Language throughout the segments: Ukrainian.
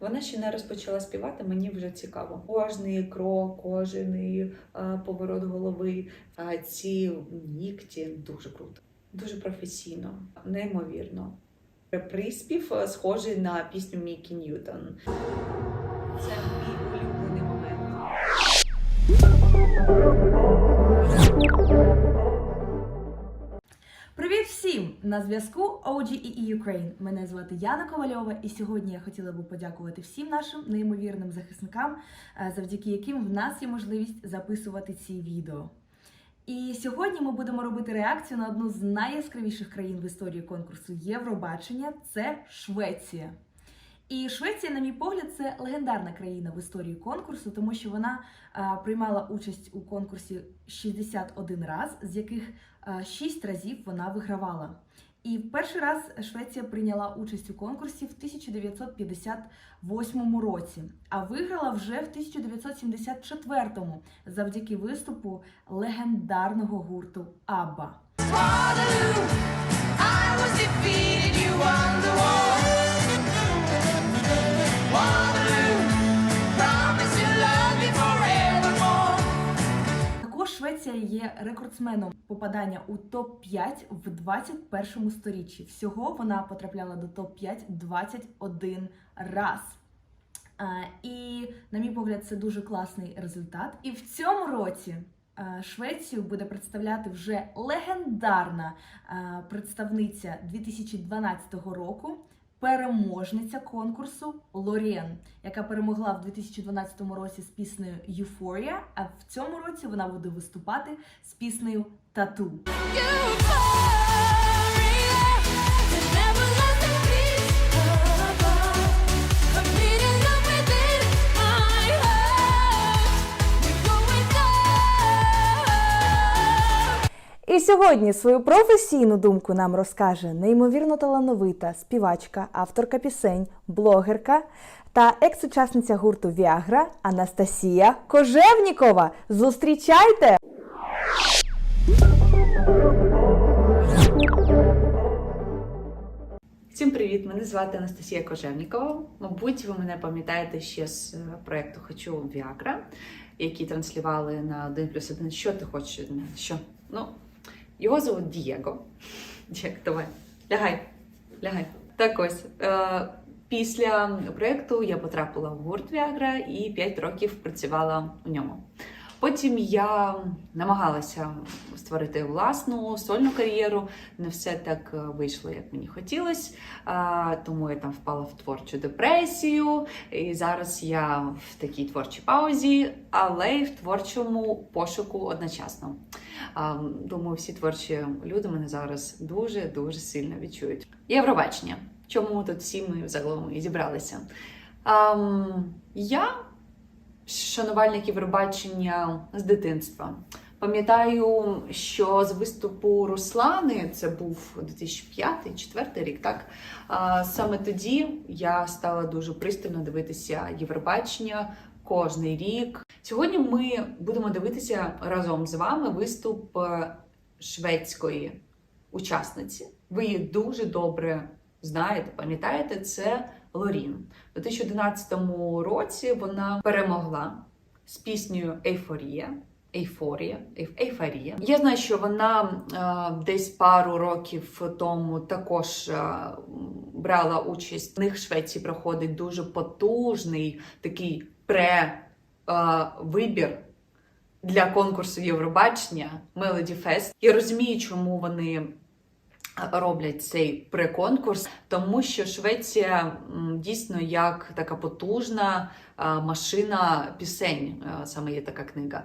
Вона ще не розпочала співати, мені вже цікаво. Кожний крок, кожен е, поворот голови, ці нігті дуже круто, дуже професійно, неймовірно. Приспів е, схожий на пісню Мікі Ньютон. Це мій улюблений момент. Всім! На зв'язку OGEE Ukraine. Мене звати Яна Ковальова, і сьогодні я хотіла би подякувати всім нашим неймовірним захисникам, е, завдяки яким в нас є можливість записувати ці відео. І сьогодні ми будемо робити реакцію на одну з найяскравіших країн в історії конкурсу Євробачення це Швеція. І Швеція, на мій погляд, це легендарна країна в історії конкурсу, тому що вона е, приймала участь у конкурсі 61 раз, з яких е, 6 разів вона вигравала. І в перший раз Швеція прийняла участь у конкурсі в 1958 році, а виграла вже в 1974 завдяки виступу легендарного гурту Абба. Waterloo, Швеція є рекордсменом попадання у топ-5 в 21 сторіччі. Всього вона потрапляла до топ-5 21 раз. І, на мій погляд, це дуже класний результат. І в цьому році Швецію буде представляти вже легендарна представниця 2012 року. Переможниця конкурсу Лорен, яка перемогла в 2012 році з піснею Euphoria, а в цьому році вона буде виступати з піснею Тату. І сьогодні свою професійну думку нам розкаже неймовірно талановита співачка, авторка пісень, блогерка та екс-учасниця гурту Віагра Анастасія Кожевнікова. Зустрічайте! Всім привіт! Мене звати Анастасія Кожевнікова. Мабуть, ви мене пам'ятаєте ще з е, проекту Хочу Віагра, який транслювали на 1 плюс 1. Що ти хочеш? Що? Ну, його звуть Дієго. Дієго, давай, лягай, лягай. Так ось. Е, після проекту я потрапила в гурт Віагра і 5 років працювала у ньому. Потім я намагалася створити власну сольну кар'єру. Не все так е, вийшло, як мені хотілося. Тому я там впала в творчу депресію. І зараз я в такій творчій паузі, але й в творчому пошуку одночасно. Думаю, всі творчі люди мене зараз дуже дуже сильно відчують. Євробачення. Чому тут всі ми загалом і зібралися? Я шанувальник Євробачення з дитинства. Пам'ятаю, що з виступу Руслани, це був 2005-2004 рік, так саме тоді я стала дуже пристально дивитися Євробачення кожний рік. Сьогодні ми будемо дивитися разом з вами виступ е, шведської учасниці. Ви її дуже добре знаєте, пам'ятаєте, це Лорін. У 2011 році вона перемогла з піснею Ейфорія. Ейфорія, ейф- ейфорія. Я знаю, що вона е, десь пару років тому також е, брала участь. У них в Швеції проходить дуже потужний такий пре е, для конкурсу Євробачення Melody Fest. Я розумію, чому вони роблять цей преконкурс, тому що Швеція дійсно як така потужна машина пісень. Саме є така книга,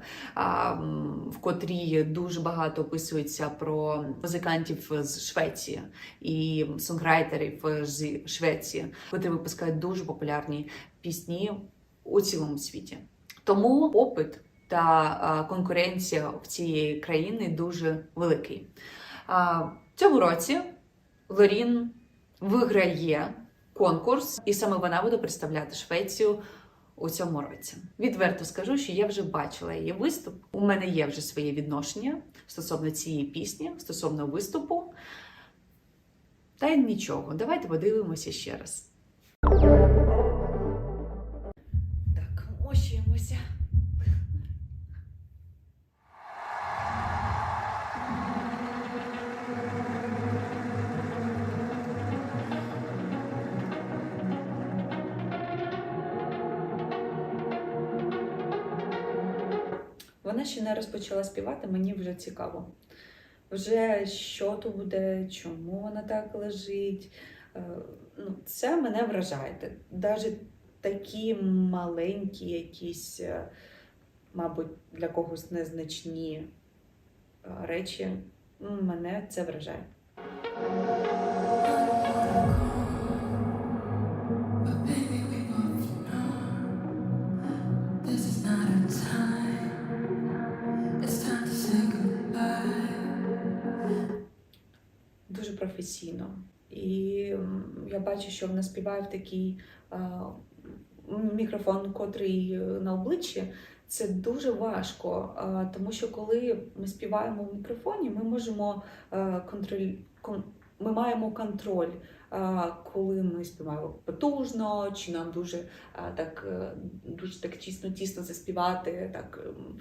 в котрій дуже багато описується про музикантів з Швеції і сонграйтерів з Швеції, котрі випускають дуже популярні пісні у цілому світі. Тому попит та конкуренція в цієї країни дуже великий. Цьому році Лорін виграє конкурс, і саме вона буде представляти Швецію у цьому році. Відверто скажу, що я вже бачила її виступ. У мене є вже своє відношення стосовно цієї пісні, стосовно виступу. Та й нічого, давайте подивимося ще раз. Вона ще не розпочала співати, мені вже цікаво. Вже що то буде, чому вона так лежить. Е, Ну, це мене вражає. Навіть такі маленькі, якісь, е, мабуть, для когось незначні е, речі, мене це вражає. Професійно. І я бачу, що вона співає в такий мікрофон, котрий е, на обличчі. Це дуже важко, тому що коли ми співаємо в мікрофоні, ми можемо а, контроль, кон, ми маємо контроль, коли ми співаємо потужно, чи нам дуже так е, дуже так тісно тісно заспівати. Так, ем,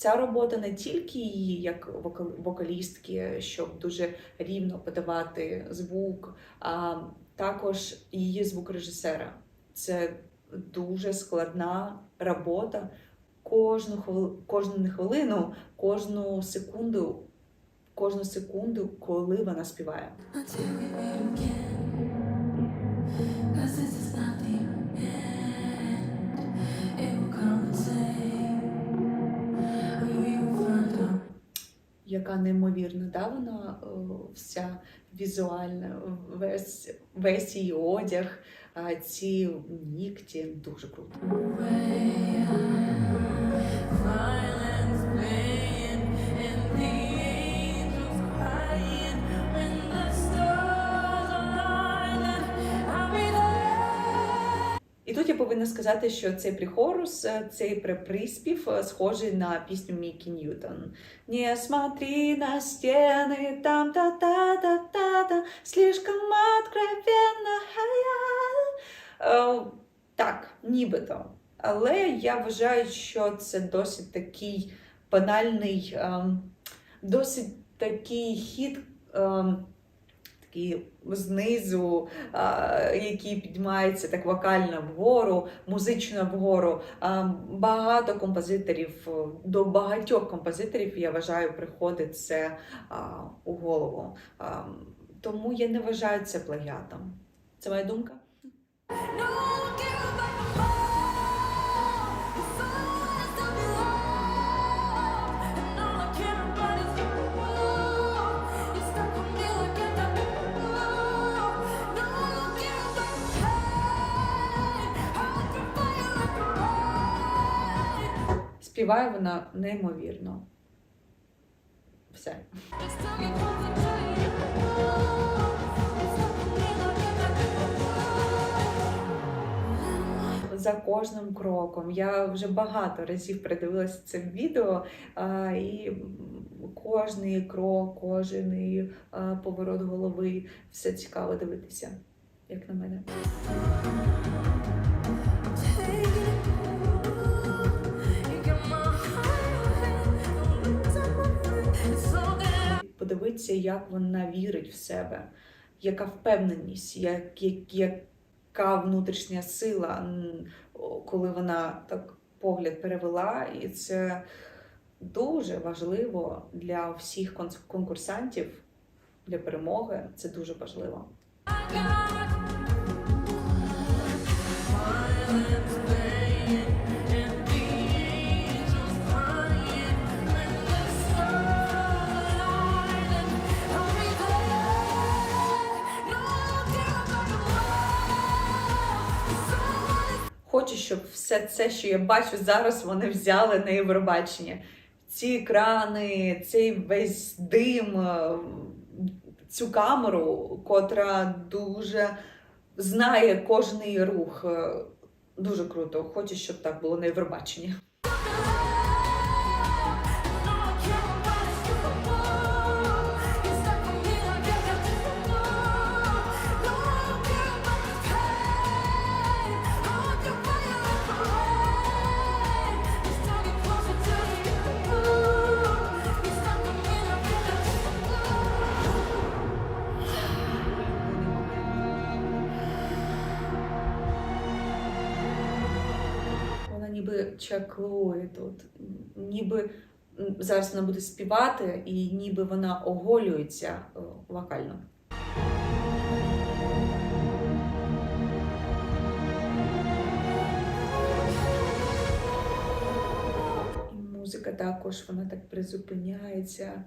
Ця робота не тільки її як вокал- вокалістки, щоб дуже рівно подавати звук, а також її звукорежисера. Це дуже складна робота. Кожну хвили- кожну хвилину, кожну секунду, кожну секунду, коли вона співає. Яка неймовірна, да, вона е, вся візуальна, весь, весь її одяг, ці нігті дуже круто. Повинна сказати, що цей прихорус, е, цей приспів е, схожий на пісню Мікі Ньютон. Не смотри на стіни, там та та та та та слишком откровенно. Е, Так, нібито. Але я вважаю, що це досить такий банальний, ем, досить такий хід. Такий знизу, а, який піднімається так вокально вгору, музично вгору. Багато композиторів, до багатьох композиторів, я вважаю, приходить це у голову. Тому я не вважаю це плагіатом. Це моя думка. Співає вона неймовірно. Все. За кожним кроком. Я вже багато разів передивилася це відео, і кожний крок, кожен поворот голови, все цікаво дивитися, як на мене. Подивитися, як вона вірить в себе, яка впевненість, як, як, яка внутрішня сила, коли вона так погляд перевела, і це дуже важливо для всіх конкурсантів для перемоги. Це дуже важливо. Щоб все це, що я бачу зараз, вони взяли на Євробачення. Ці екрани, цей весь дим, е, цю камеру, котра дуже знає кожний рух. Е, Дуже круто. Хочу, щоб так було на Євробаченні. Ніби чаклує тут, ніби зараз вона буде співати, і ніби вона оголюється е, вокально. І музика також вона так призупиняється.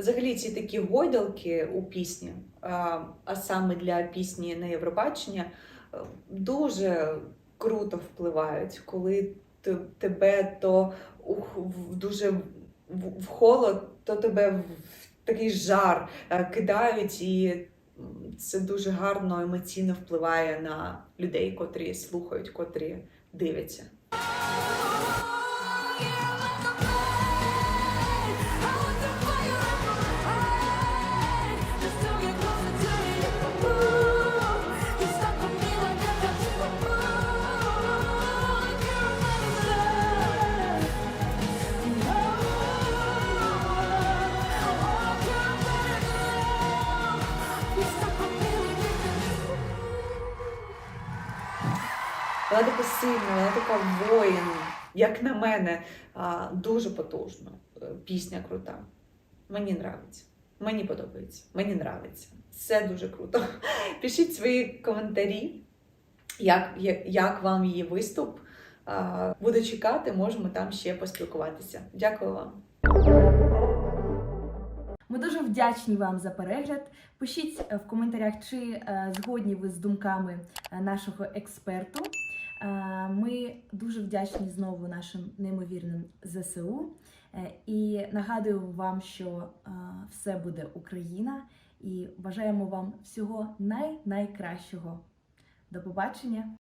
Взагалі ці такі гойдалки у пісні, а, саме для пісні на Євробачення, е, дуже круто впливають, коли тебе то дуже в в холод, то тебе в такий жар е, кидають, і це дуже гарно емоційно впливає на людей, котрі слухають, котрі дивляться. Така сильна, вона така воїн. Як на мене, дуже потужно. Е, Пісня крута. Мені нравиться. Мені подобається. Мені нравиться. Це дуже круто. Пишіть свої коментарі, як, як, вам її виступ. Буду чекати, можемо там ще поспілкуватися. Дякую вам. Ми дуже вдячні вам за перегляд. Пишіть е, в коментарях, чи е, згодні ви з думками нашого експерту. Е, Ми дуже вдячні знову нашим неймовірним ЗСУ. Е, І нагадую вам, що е, все буде Україна, і бажаємо вам всього най-найкращого. До побачення!